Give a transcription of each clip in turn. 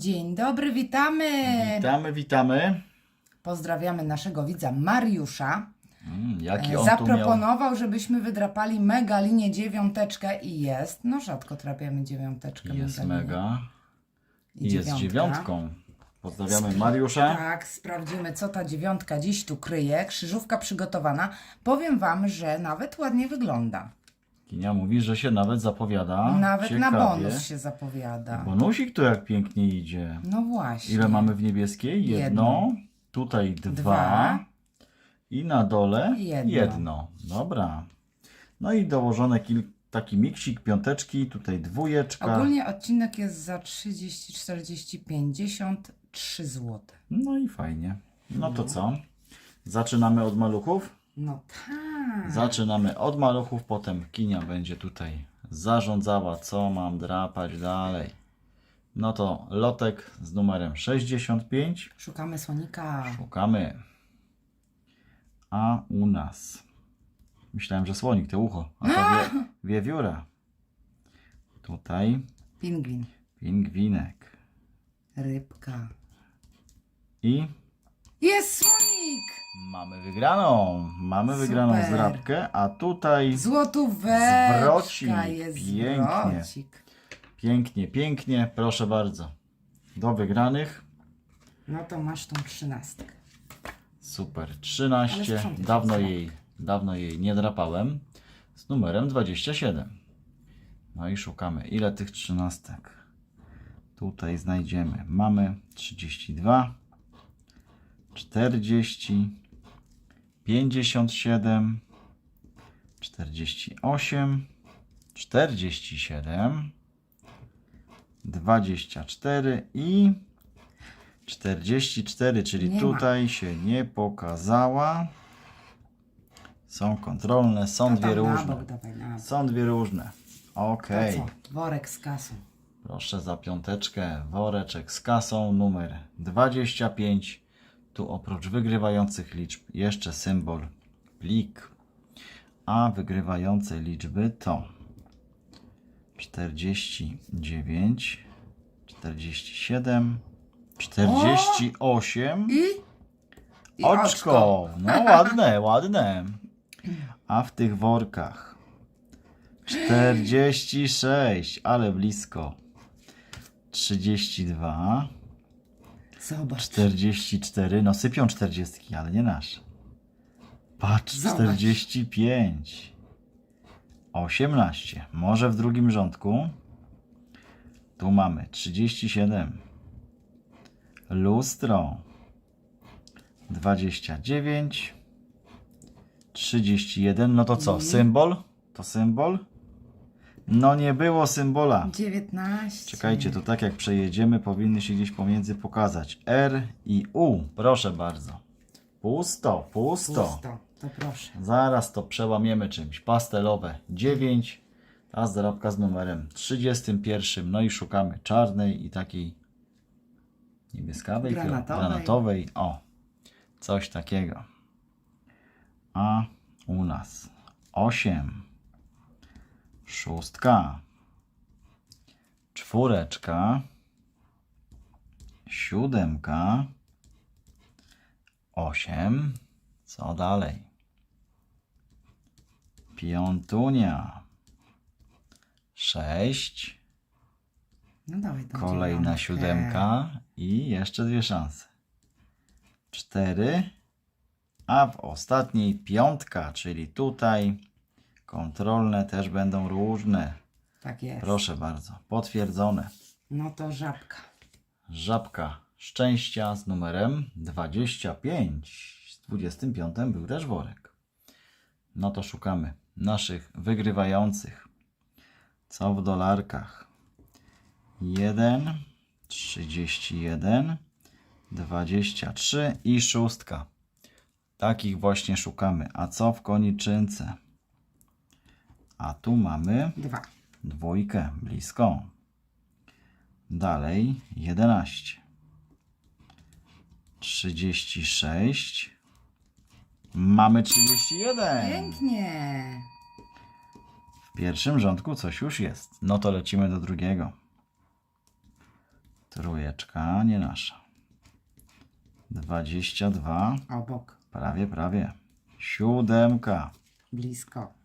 Dzień dobry, witamy. Witamy, witamy. Pozdrawiamy naszego widza Mariusza. Mm, jaki E, on tu miał... Zaproponował, żebyśmy wydrapali mega linię dziewiąteczkę i jest. No rzadko trapiamy dziewiąteczkę. Jest linię. mega. I I jest dziewiątka. dziewiątką. Pozdrawiamy Mariusza. Tak, sprawdzimy, co ta dziewiątka dziś tu kryje. Krzyżówka przygotowana. Powiem Wam, że nawet ładnie wygląda. Kinia mówi, że się nawet zapowiada. nawet na Ciekawie. bonus się zapowiada. Bonusik tu jak pięknie idzie. No właśnie. Ile mamy w niebieskiej? Jedno. Jedno. Tutaj dwa. Dwa. I na dole Jedno. jedno. Dobra. No i dołożone taki miksik, piąteczki, tutaj dwójeczka. Ogólnie odcinek jest za 30, 40, 53 zł. No i fajnie. No to co? Zaczynamy od maluchów? No tak. Zaczynamy od maluchów, potem Kinia będzie tutaj zarządzała, co mam drapać dalej. No to lotek z numerem 65. Szukamy słonika. Szukamy. A u nas. Myślałem, że słonik to ucho, a to wie, wiewióra. Tutaj Pingwin. pingwinek. Rybka. I Jest słonik! mamy wygraną. Mamy wygraną Super. zdrabkę, a tutaj Złotóweczka jest Pięknie. zwrocik. pięknie, pięknie. Proszę bardzo. Do wygranych. No to masz tą trzynastkę. Super. Ale 13. sprzątaj Dawno jej, dawno jej nie drapałem. Z numerem 27. No i szukamy. Ile tych trzynastek? Tutaj znajdziemy. Mamy 32, 40, 57, 48, 47, 24 i 44, czyli Nie ma. tutaj się nie pokazała. Są kontrolne, są dwie na różne. bok dawaj, na bok. Są dwie różne. Okej. To co? Worek z kasą. Proszę za piąteczkę. Woreczek z kasą numer 25. Tu oprócz wygrywających liczb jeszcze symbol plik. A wygrywające liczby to 49, 47, 48. I? I Oczko. No ładne, ładne. A w tych workach 46, ale blisko. 32, Zobacz. 44, no sypią 40, ale nie nasz. Patrz, Zobacz. 45, 18, może w drugim rządku. Tu mamy 37, lustro, 29, 31, no to co, symbol? To symbol? No nie było symbola. 19. Czekajcie, to tak jak przejedziemy, powinny się gdzieś pomiędzy pokazać. R i U, proszę bardzo. Pusto, pusto. Pusto. To proszę. Zaraz to przełamiemy czymś. Pastelowe 9, a zarobka z numerem 31. No i szukamy czarnej i takiej niebieskawej, Granatowej. granatowej. O, coś takiego. A u nas 8, szóstka, czwóreczka, siódemka, osiem. Co dalej? Piątunia. Sześć. No dawaj Kolejna dziewiątkę. siódemka. I jeszcze dwie szanse. Cztery. A w ostatniej piątka, czyli tutaj kontrolne też będą różne. Tak jest. Proszę bardzo, potwierdzone. No to żabka. Żabka szczęścia z numerem 25. Z 25 był też worek. No to szukamy naszych wygrywających. Co w dolarkach? 1, 31, 23 i szóstka. Takich właśnie szukamy. A co w koniczynce? A tu mamy Dwa. dwójkę, blisko. Dalej 11. 36. Mamy 31. Pięknie. W pierwszym rządku coś już jest. No to lecimy do drugiego. Trójeczka, nie nasza. 22, Obok. prawie, prawie. Siódemka. Blisko.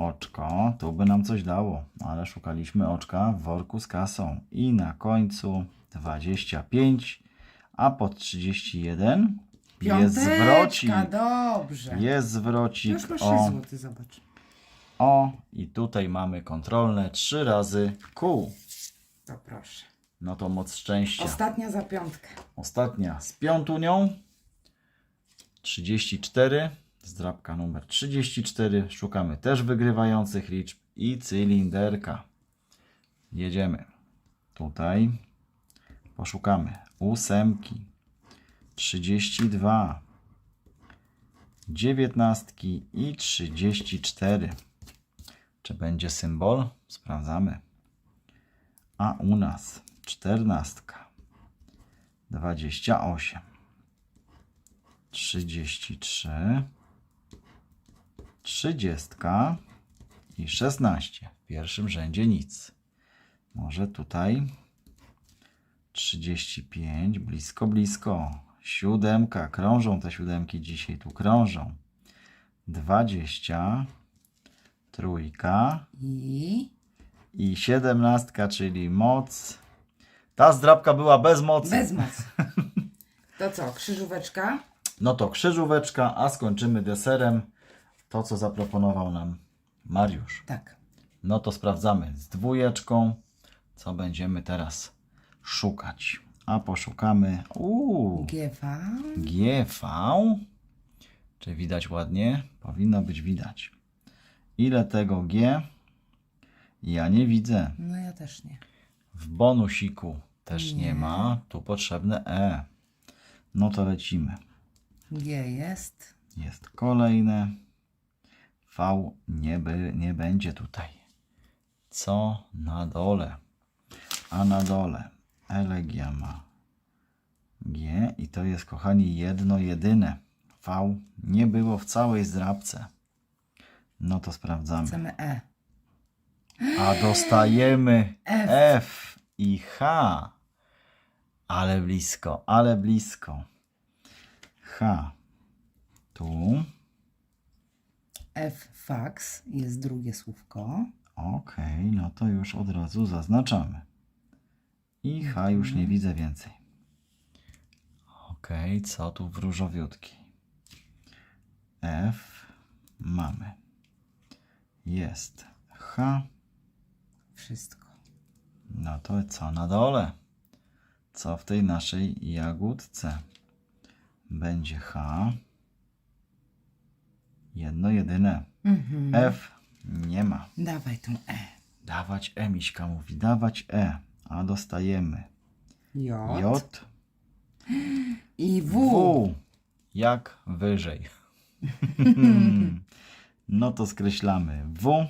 Oczko, tu by nam coś dało, ale szukaliśmy oczka w worku z kasą. I na końcu 25, a pod 31 jest zwrocik. Piąteczka, dobrze. Jest zwrocik. Już masz O, 6 zł, zobacz. o, i tutaj mamy kontrolne 3 razy kół. To proszę. No to moc szczęścia. Ostatnia za piątkę. Ostatnia z piątunią. 34. Zdrabka numer 34. Szukamy też wygrywających liczb i cylinderka. Jedziemy. Tutaj poszukamy ósemki. 32. Dziewiętnastki i 34. Czy będzie symbol? Sprawdzamy. A u nas czternastka. 28, 33, 30 i 16. W pierwszym rzędzie nic. Może tutaj 35, blisko, blisko. Siódemka, krążą te siódemki dzisiaj, tu krążą. 20, trójka I i 17, czyli moc. Ta zdrabka była bez mocy. bez mocy. To co, krzyżóweczka? No to krzyżóweczka, a skończymy deserem. To, co zaproponował nam Mariusz. Tak. No to sprawdzamy z dwójeczką, co będziemy teraz szukać. A poszukamy uuu, GV. GV. Czy widać ładnie? Powinno być widać. Ile tego G? Ja nie widzę. No ja też nie. W bonusiku też nie, Nie. ma. Tu potrzebne E. No to lecimy. G jest. Jest kolejne. V nie, by, nie będzie tutaj. Co na dole? A na dole Elegia ma G i to jest, kochani, jedno jedyne. V nie było w całej zdrabce. No to sprawdzamy. Chcemy E. A dostajemy F. F i H. Ale blisko, ale blisko. H. Tu. F fax jest drugie słówko. Okej, no to już od razu zaznaczamy. I H już nie widzę więcej. Okej, co tu w różowiutki? F mamy. Jest H. Wszystko. No to co na dole? Co w tej naszej jagódce? Będzie H. Jedno jedyne. Mhm. F nie ma. Dawaj tą E. Dawać E, Miśka mówi, dawać E. A dostajemy J. J, I w. W. Jak wyżej. no to skreślamy W.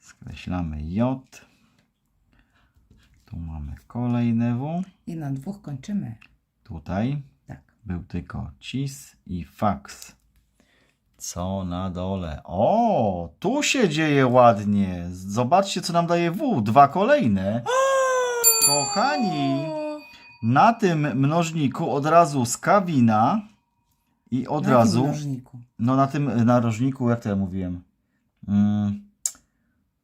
Skreślamy J. Tu mamy kolejne W. I na dwóch kończymy. Tutaj Tak. był tylko cis i fax. Co na dole? O, tu się dzieje ładnie. Zobaczcie, co nam daje W. Dwa kolejne. Kochani, na tym mnożniku od razu skawina i od Na jakim razu, mnożniku? no na tym narożniku, jak to ja mówiłem? Mm,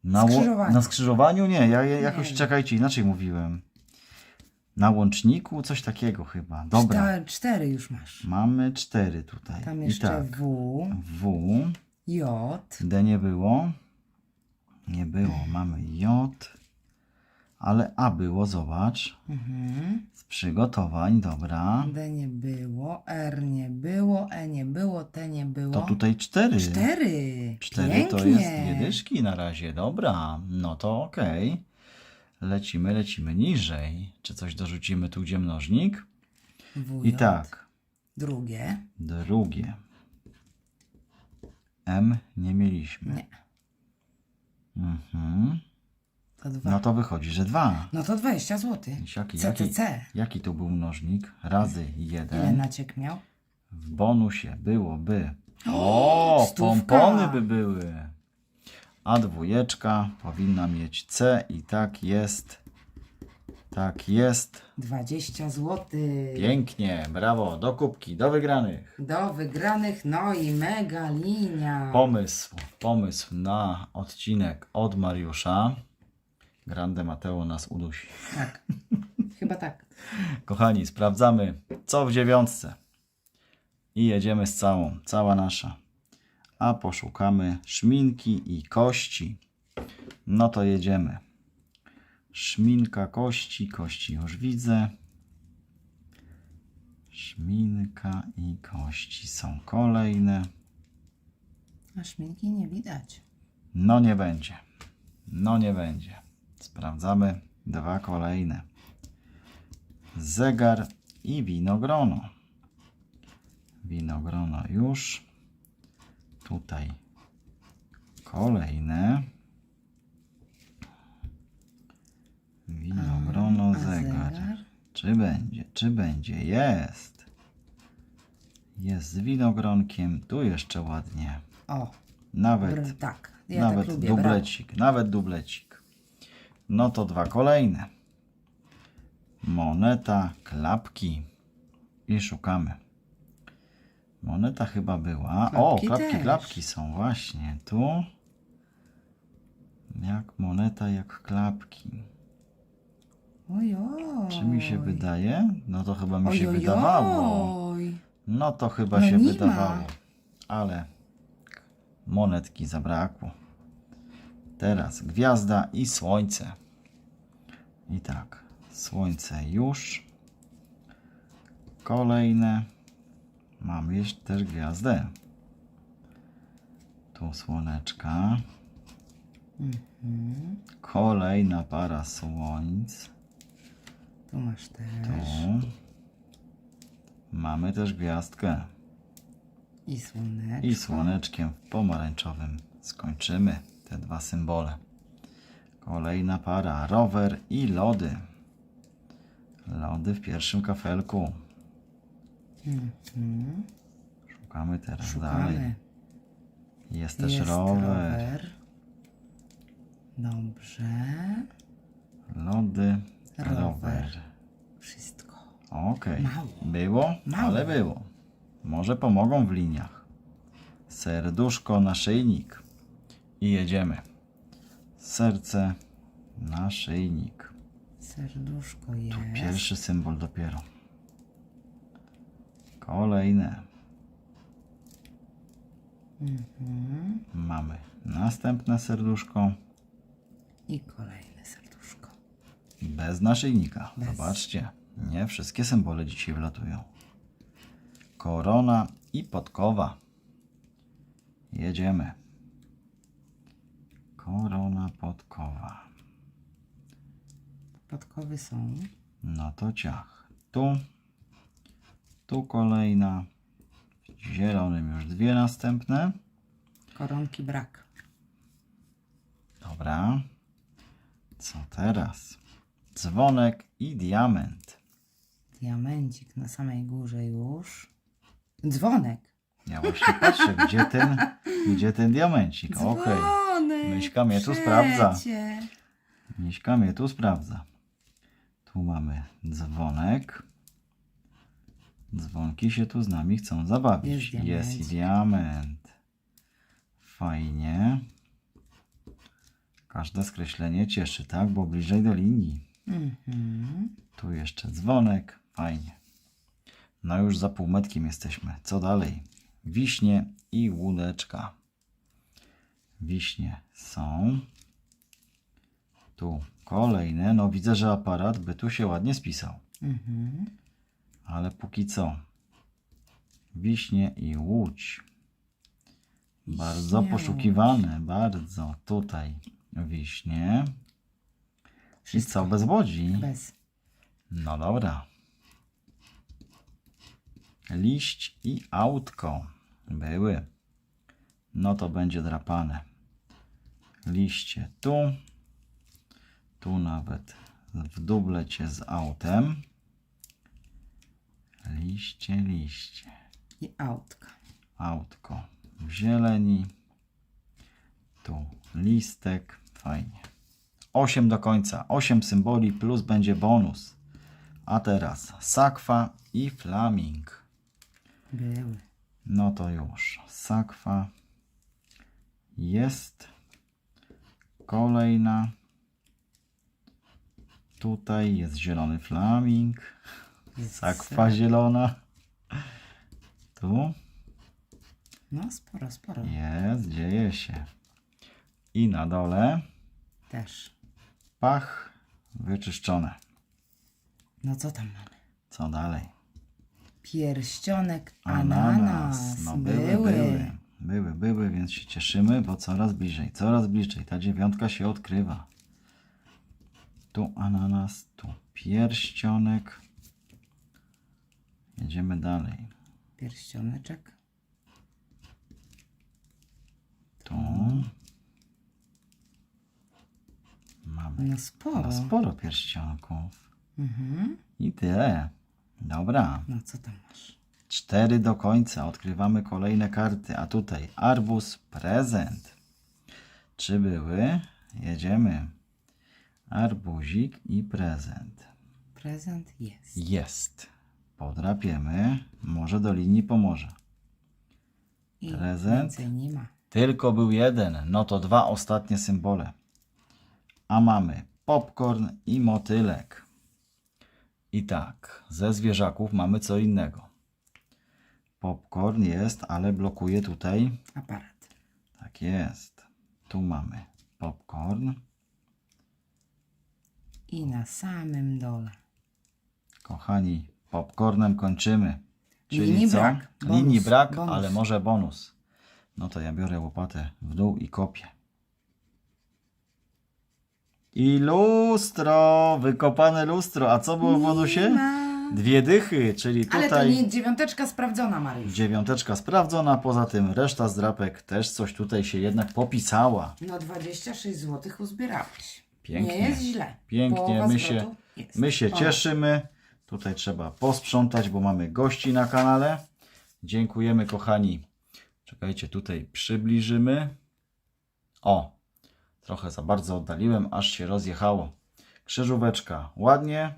na, ło- na skrzyżowaniu? Nie, ja ja jakoś, Nie. czekajcie, inaczej mówiłem. Na łączniku? Coś takiego chyba. Dobra. Czta- cztery już masz. Mamy cztery tutaj. Tam I jeszcze tak. W. W. J. D nie było. Nie było. Mamy J. Ale A było, zobacz. Mhm. Z przygotowań, dobra. D nie było. R nie było. E nie było. T nie było. To tutaj cztery. Cztery. Cztery Pięknie. to jest dwie dyszki na razie. Dobra, no to okej. Lecimy, lecimy niżej. Czy coś dorzucimy tu, gdzie mnożnik? W, I tak, Drugie. drugie. M nie mieliśmy. Nie. Mhm. To dwa. No to wychodzi, że dwa. No to 20 zł. Jaki, jaki, jaki tu był mnożnik? Razy Ile jeden. naciek miał? W bonusie byłoby. O, stówka. pompony by były. A dwójeczka powinna mieć C i tak jest Tak jest. 20 zł. Pięknie, brawo, do kubki, do wygranych. Do wygranych, no i mega linia. Pomysł, pomysł na odcinek od Mariusza. Grande Mateo nas udusi. Tak. Chyba tak. Kochani, sprawdzamy co w dziewiątce. I jedziemy z całą, cała nasza. A poszukamy szminki i kości. No to jedziemy. Szminka, kości, kości już widzę. Szminka i kości są kolejne. A szminki nie widać. No nie będzie. No nie będzie. Sprawdzamy dwa kolejne. Zegar i winogrono. Winogrono już. Tutaj kolejne. Winogrono, A zegar. Czy będzie? Czy będzie? Jest. Jest z winogronkiem. Tu jeszcze ładnie. O, Nawet tak. Ja nawet tak lubię. brawo. dublecik, nawet dublecik. No to dwa kolejne. Moneta, klapki i szukamy. Moneta chyba była. o, Klapki klapki, też. klapki są właśnie tu. Jak moneta, jak klapki. Ojoj. Czy mi się wydaje? No to chyba mi się Ojojoj. wydawało. No to chyba No się nie ma. wydawało. Ale monetki zabrakło. Teraz gwiazda i słońce. I tak, słońce już. Kolejne. Mam jeszcze też gwiazdę. Tu słoneczka. Mhm. Kolejna para słońc. Tu masz też. Tu. Mamy też gwiazdkę. I słonek. I słoneczkiem pomarańczowym skończymy te dwa symbole. Kolejna para rower i lody. Lody w pierwszym kafelku. Mhm. Szukamy teraz Szukamy. dalej. Jest też Jest rower. rower. Dobrze. Lody, Rower. rower. Wszystko. Okej. Mało. Było, Mało. ale było. Może pomogą w liniach. Serduszko, naszyjnik. I jedziemy. Serce, naszyjnik. Serduszko jest. Pierwszy symbol dopiero. Kolejne. Mhm. Mamy następne serduszko I kolejne serduszko. bez naszyjnika. Bez. Zobaczcie, nie wszystkie symbole dzisiaj wlatują. Korona i podkowa. Jedziemy. Korona, podkowa. Podkowy są. No to ciach. Tu. Tu kolejna. W zielonym już dwie następne. Koronki brak. Dobra. Co teraz? Dzwonek i diament. Diamencik na samej górze już. Dzwonek. Ja właśnie patrzę, gdzie ten, gdzie ten diamencik. Okej. Dzwonek. Myśka mnie tu sprawdza. Miśka mnie tu sprawdza. Tu mamy dzwonek. Dzwonki się tu z nami chcą zabawić. Jest Jest i diament. Fajnie. Każde skreślenie cieszy, tak? Bo bliżej do linii. Mhm. Tu jeszcze dzwonek. Fajnie. No już za półmetkiem jesteśmy. Co dalej? Wiśnie i łódeczka. Wiśnie są. Tu kolejne. No widzę, że aparat by tu się ładnie spisał. Mhm. Ale póki co. Wiśnie i łódź. Bardzo Wiśnie, poszukiwane. Bardzo. Tutaj wiśnie. I co bez łodzi? Bez. No dobra. Liść i autko były. No to będzie drapane. Liście tu. Tu nawet w dublecie z autem. Liście, liście. I autka. Autko w zieleni. Tu listek. Fajnie. 8 do końca. 8 symboli plus będzie bonus. A teraz sakwa i flaming. Były. No to już. Sakwa jest. Kolejna. Tutaj jest zielony flaming. Sakwa zielona. Tu No sporo, sporo. jest, dzieje się. I na dole Też. pach wyczyszczone. No co tam mamy? Co dalej? Pierścionek ananas. No były, były. Były, były, więc się cieszymy, bo coraz bliżej, coraz bliżej. Ta dziewiątka się odkrywa. Tu ananas, tu pierścionek. Jedziemy dalej. Pierścioneczek. Tu. Mamy No sporo. no, sporo pierścionków. Mhm. I tyle. Dobra. No co tam masz? Cztery do końca. Odkrywamy kolejne karty. A tutaj arbuz, prezent. Czy były? Jedziemy. Arbuzik i prezent. Prezent jest. Jest. Podrapiemy. Może do linii pomoże. I Prezent. więcej nie ma. Tylko był jeden. No to dwa ostatnie symbole. A mamy popcorn i motylek. I tak, ze zwierzaków mamy co innego. Popcorn jest, ale blokuje tutaj Aparat. Tak jest. Tu mamy popcorn. I na samym dole. Kochani, popcornem kończymy. Czyli Linii co? brak. Bonus, Linii brak, bonus. ale może bonus. No to ja biorę łopatę w dół i kopię. I lustro, wykopane lustro. A co było w bonusie? Dwie dychy, czyli Ale to tutaj nie dziewiąteczka sprawdzona, Mariusz. dziewiąteczka sprawdzona. Poza tym reszta zdrapek też coś tutaj się jednak popisała. No 26 zł uzbierałeś. Pięknie. Nie jest źle. Pięknie, Połowa my się, jest. my się cieszymy. Tutaj trzeba posprzątać, bo mamy gości na kanale. Dziękujemy, kochani. Czekajcie, tutaj przybliżymy. O, trochę za bardzo oddaliłem, aż się rozjechało. Krzyżóweczka ładnie,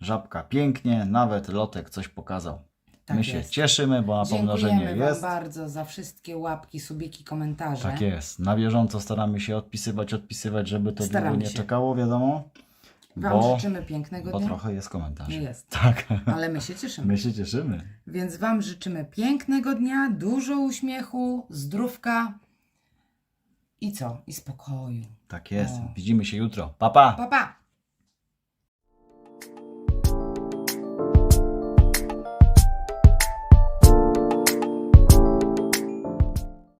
żabka pięknie, nawet lotek coś pokazał. Tak my się jest. cieszymy, bo na pomnożenie Dziękujemy Wam jest. bardzo za wszystkie łapki, subiki, komentarze. Tak jest. Na bieżąco staramy się odpisywać, odpisywać, żeby to Staramy długo nie się. czekało, wiadomo. Wam Bo, życzymy pięknego bo dnia. trochę jest komentarzy. Nie jest. Tak. Ale my się cieszymy. My się cieszymy. Więc Wam życzymy pięknego dnia, dużo uśmiechu, zdrówka i co? I spokoju. Tak jest. O. Widzimy się jutro. Pa, pa! Pa, pa!